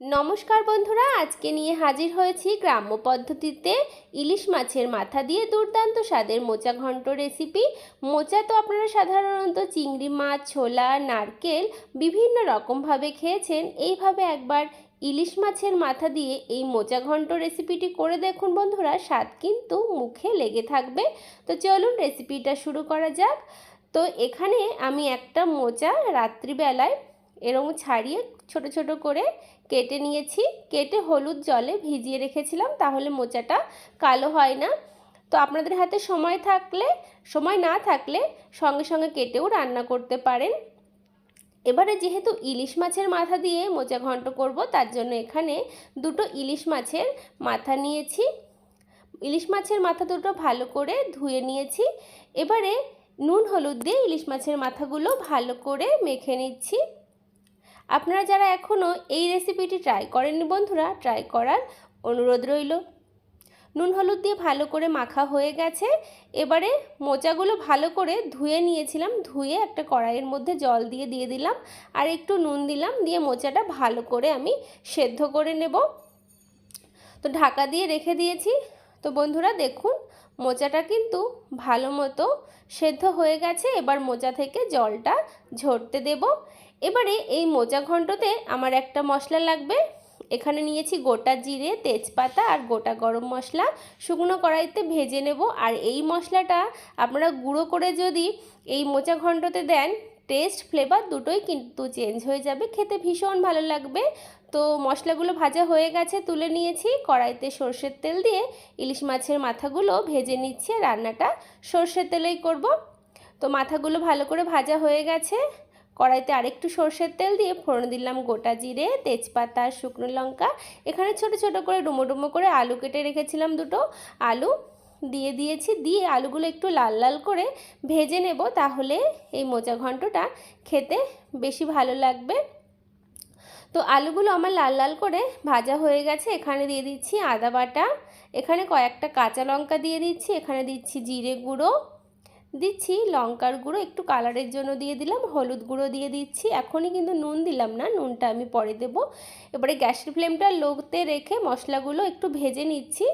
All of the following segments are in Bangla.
নমস্কার বন্ধুরা, আজকে নিয়ে হাজির হয়েছি গ্রাম্য পদ্ধতিতে ইলিশ মাছের মাথা দিয়ে দুর্দান্ত স্বাদের মোচা ঘন্ট রেসিপি মোচা তো আপনারা সাধারণত চিংড়ি মাছ, ছোলা, নারকেল বিভিন্ন রকমভাবে খেয়েছেন। এইভাবে একবার ইলিশ মাছের মাথা দিয়ে এই মোচা ঘন্ট রেসিপিটি করে দেখুন বন্ধুরা, স্বাদ কিন্তু মুখে লেগে থাকবে। তো চলুন রেসিপিটা শুরু করা যাক। তো এখানে আমি একটা মোচা রাত্রিবেলায় এরকম ছাড়িয়ে ছোট ছোট করে কেটে নিয়েছি। কেটে হলুদ জলে ভিজিয়ে রেখেছিলাম, তাহলে মোচাটা কালো হয় না। তো আপনাদের হাতে সময় থাকলে, সময় না থাকলে সঙ্গে সঙ্গে কেটেও রান্না করতে পারেন। এবারে যেহেতু ইলিশ মাছের মাথা দিয়ে মোচা ঘন্ট করব, তার জন্য এখানে দুটো ইলিশ মাছের মাথা নিয়েছি। ইলিশ মাছের মাথা দুটো ভালো করে ধুয়ে নিয়েছি। এবারে নুন হলুদ দিয়ে ইলিশ মাছের মাথাগুলো ভালো করে মেখে নিচ্ছি। আপনারা যারা এখনও এই রেসিপিটি ট্রাই করেননি বন্ধুরা ট্রাই করার অনুরোধ রইল। নুন হলুদ দিয়ে ভালো করে মাখা হয়ে গেছে। এবারে মোচাগুলো ভালো করে ধুয়ে নিয়েছিলাম, ধুয়ে একটা কড়াইয়ের মধ্যে জল দিয়ে দিয়ে দিলাম আর একটু নুন দিলাম, দিয়ে মোচাটা ভালো করে আমি সেদ্ধ করে নেব। তো ঢাকা দিয়ে রেখে দিয়েছি। তো বন্ধুরা দেখুন, মোচাটা কিন্তু ভালো মতো সেদ্ধ হয়ে গেছে। এবার মোচা থেকে জলটা ঝরতে দেব। এবারে এই মোচা ঘন্টতে আমার একটা মশলা লাগবে। এখানে নিয়েছি গোটা জিরে, তেজপাতা আর গোটা গরম মশলা। শুকনো কড়াইতে ভেজে নেব। আর এই মশলাটা আপনারা গুঁড়ো করে যদি এই মোচা ঘন্টতে দেন টেস্ট ফ্লেভার দুটোই কিন্তু চেঞ্জ হয়ে যাবে। খেতে ভীষণ ভালো লাগবে। তো মশলাগুলো ভাজা হয়ে গেছে, তুলে নিয়েছি। কড়াইতে সর্ষের তেল দিয়ে ইলিশ মাছের মাথাগুলো ভেজে নিচ্ছে। রান্নাটা সর্ষের তেলেই করব। তো মাথাগুলো ভালো করে ভাজা হয়ে গেছে। কড়াইতে আরেকটু সর্ষের তেল দিয়ে ফোড়ন দিলাম গোটা জিরে, তেজপাতা, শুকনো লঙ্কা। এখানে ছোট ছোট করে ডুমো ডুমো করে আলু কেটে রেখেছিলাম দুটো। আলু দিয়ে দিয়েছি, দিয়ে আলুগুলো একটু লাল লাল করে ভেজে নেব তাহলে এই মোচা ঘন্টটা খেতে বেশি ভালো লাগবে। তো আলুগুলো আমার লাল লাল করে ভাজা হয়ে গেছে। এখানে দিয়ে দিচ্ছি আদা বাটা, এখানে কয়েকটা কাঁচা লঙ্কা দিয়ে দিচ্ছি, এখানে দিচ্ছি জিরে গুঁড়ো। দিচ্ছি, লঙ্কার গুঁড়ো একটু কালারের জন্য দিয়ে দিলাম, হলুদ গুঁড়ো দিয়ে দিচ্ছি, এখনই কিন্তু নুন দিলাম না, নুনটা আমি পরে দেব। এবারে গ্যাসের ফ্লেমটা লোতে রেখে মশলাগুলো একটু ভেজে নিচ্ছি।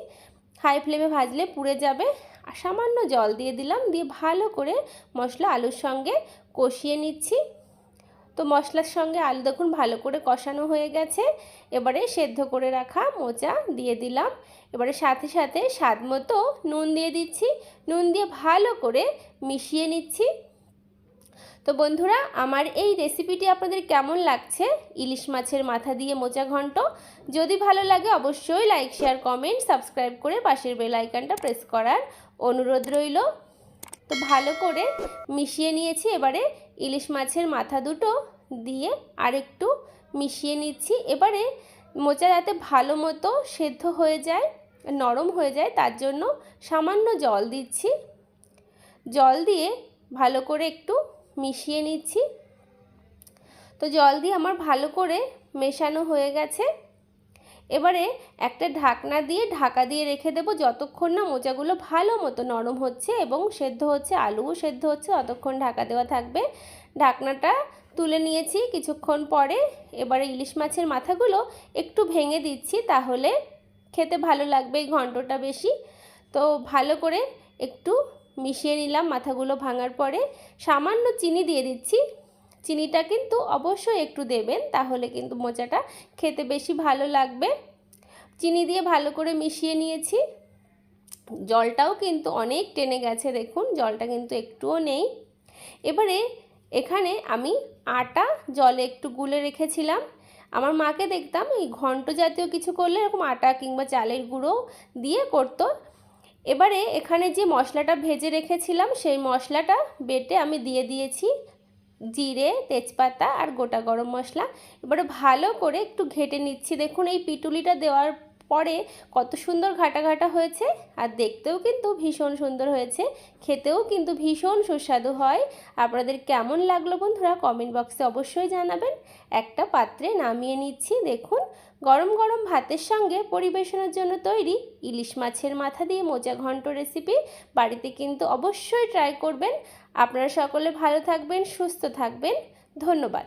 হাই ফ্লেমে ভাজলে পুড়ে যাবে। আর সামান্য জল দিয়ে দিলাম, দিয়ে ভালো করে মশলা আলুর সঙ্গে কষিয়ে নিচ্ছি। তো মশলার সঙ্গে আলু দেখুন ভালো করে কষানো হয়ে গেছে। এবারে সেদ্ধ করে রাখা মোচা দিয়ে দিলাম। এবারে সাথে সাথে স্বাদ মতো নুন দিয়ে দিচ্ছি। নুন দিয়ে ভালো করে মিশিয়ে নিচ্ছি। তো বন্ধুরা, আমার এই রেসিপিটি আপনাদের কেমন লাগছে? ইলিশ মাছের মাথা দিয়ে মোচা ঘন্ট। যদি ভালো লাগে অবশ্যই লাইক, শেয়ার, কমেন্ট, সাবস্ক্রাইব করে পাশের বেল আইকনটা প্রেস করার অনুরোধ রইল। তো ভালো করে মিশিয়ে নিয়েছি। এবারে ইলিশ মাছের মাথা দুটো দিয়ে আরেকটু মিশিয়ে নিচ্ছি। এবারে মোচা যাতে ভালো মতো সেদ্ধ হয়ে যায়, নরম হয়ে যায়, তার জন্য সামান্য জল দিচ্ছি। জল দিয়ে ভালো করে একটু মিশিয়ে নিচ্ছি। তো জল দিয়ে আমার ভালো করে মেশানো হয়ে গেছে। এবারে একটা ঢাকনা দিয়ে ঢাকা দিয়ে রেখে দেবো যতক্ষণ না মোচাগুলো ভালো মতো নরম হচ্ছে এবং সেদ্ধ হচ্ছে, আলুও সেদ্ধ হচ্ছে, ততক্ষণ ঢাকা দেওয়া থাকবে। ঢাকনাটা তুলে নিয়েছি কিছুক্ষণ পরে। এবারে ইলিশ মাছের মাথাগুলো একটু ভেঙে দিচ্ছি তাহলে খেতে ভালো লাগবে এই ঘন্টটা বেশি। তো ভালো করে একটু মিশিয়ে নিলাম মাথাগুলো ভাঙার পরে। সামান্য চিনি দিয়ে দিচ্ছি। চিনিটা কিন্তু অবশ্যই একটু দেবেন, তাহলে কিন্তু মোচাটা খেতে বেশি ভালো লাগবে। চিনি দিয়ে ভালো করে মিশিয়ে নিয়েছি। জলটাও কিন্তু অনেক টেনে গেছে, দেখুন, জলটা কিন্তু একটুও নেই। এবারে এখানে আমি আটা জলে একটু গুলে রেখেছিলাম। আমার মাকে দেখতাম এই ঘন্ট জাতীয় কিছু করলে এরকম আটা কিংবা চালের গুঁড়ো দিয়ে করতো। এবারে এখানে যে মশলাটা ভেজে রেখেছিলাম, সেই মশলাটা বেটে আমি দিয়ে দিয়েছি। জিরে, তেজপাতা আর গোটা গরম মশলা। এবারে ভালো করে একটু ঘেটে নিচ্ছি। দেখুন, এই পিটুলিটা দেওয়ার পরে কত সুন্দর ঘাটা ঘাটা হয়েছে আর দেখতেও কিন্তু ভীষণ সুন্দর হয়েছে, খেতেও কিন্তু ভীষণ সুস্বাদু হয়। আপনাদের কেমন লাগল বন্ধুরা কমেন্ট বক্সে অবশ্যই জানাবেন। একটা পাত্রে নামিয়ে নিচ্ছি, দেখুন। গরম গরম ভাতের সঙ্গে পরিবেশনের জন্য তৈরি ইলিশ মাছের মাথা দিয়ে মোচা ঘন্ট রেসিপি বাড়িতে কিন্তু অবশ্যই ট্রাই করবেন। আপনারা সকলে ভালো থাকবেন, সুস্থ থাকবেন। ধন্যবাদ।